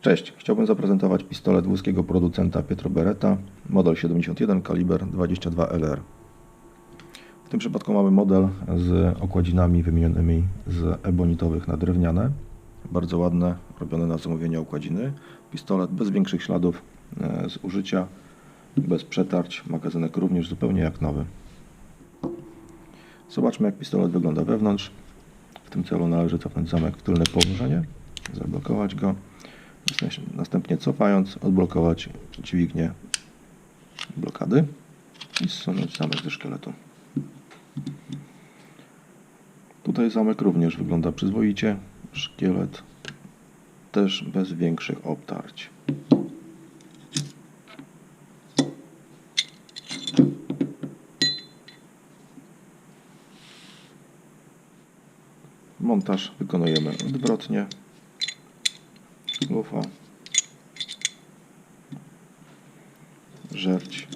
Cześć, chciałbym zaprezentować pistolet włoskiego producenta Pietro Beretta, model 71 kaliber 22 LR. W tym przypadku mamy model z okładzinami wymienionymi z ebonitowych na drewniane. Bardzo ładne, robione na zamówienie okładziny. Pistolet bez większych śladów e, z użycia, bez przetarć. Magazynek również zupełnie jak nowy. Zobaczmy jak pistolet wygląda wewnątrz. W tym celu należy cofnąć zamek w tylne położenie, zablokować go. Następnie cofając, odblokować dźwignię blokady i zsunąć zamek ze szkieletu. Tutaj zamek również wygląda przyzwoicie. Szkielet też bez większych obtarć. Montaż wykonujemy odwrotnie. Lufa. Żerć.